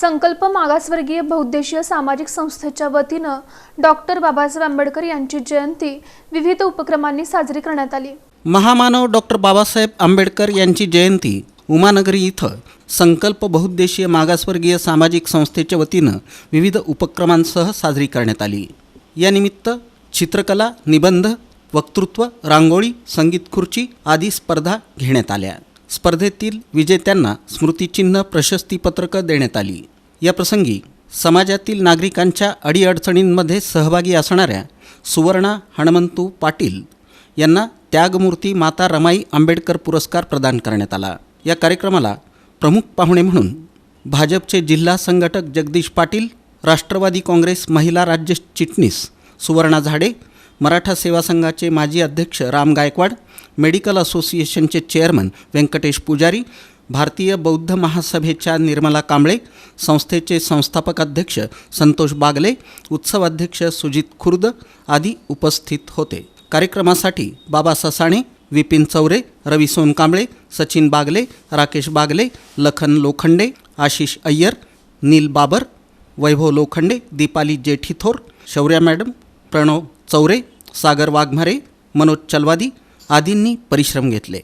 संकल्प मागासवर्गीय बहुद्देशीय सामाजिक संस्थेच्या वतीनं डॉक्टर बाबासाहेब आंबेडकर यांची जयंती विविध उपक्रमांनी साजरी करण्यात आली. महामानव डॉक्टर बाबासाहेब आंबेडकर यांची जयंती उमानगरी इथं संकल्प बहुद्देशीय मागासवर्गीय सामाजिक संस्थेच्या वतीनं विविध उपक्रमांसह साजरी करण्यात आली. यानिमित्त चित्रकला निबंध वक्तृत्व रांगोळी संगीत खुर्ची आदी स्पर्धा घेण्यात आल्या. स्पर्धेतील विजेत्यांना स्मृतिचिन्ह प्रशस्तीपत्रकं देण्यात आली. या प्रसंगी समाजातील नागरिकांच्या अडीअडचणींमध्ये सहभागी असणाऱ्या सुवर्णा हणमंतू पाटील यांना त्यागमूर्ती माता रमाई आंबेडकर पुरस्कार प्रदान करण्यात आला. या कार्यक्रमाला प्रमुख पाहुणे म्हणून भाजपचे जिल्हा संघटक जगदीश पाटील राष्ट्रवादी काँग्रेस महिला राज्य चिटणीस सुवर्णा झाडे मराठा सेवा संघाचे माजी अध्यक्ष राम गायकवाड मेडिकल असोसिएशनचे चेअरमन व्यंकटेश पुजारी भारतीय बौद्ध महासभेच्या निर्मला कांबळे संस्थेचे संस्थापक अध्यक्ष संतोष बागले उत्सव अध्यक्ष सुजित खुर्द आदी उपस्थित होते. कार्यक्रमासाठी बाबा ससाणे विपिन चौरे रवी सोनकांबळे सचिन बागले राकेश बागले लखन लोखंडे आशिष अय्यर नील बाबर वैभव लोखंडे दीपाली जेठीथोर शौर्या मॅडम प्रणव चौरे सागर वाघमारे मनोज चलवादी आदींनी परिश्रम घेतले.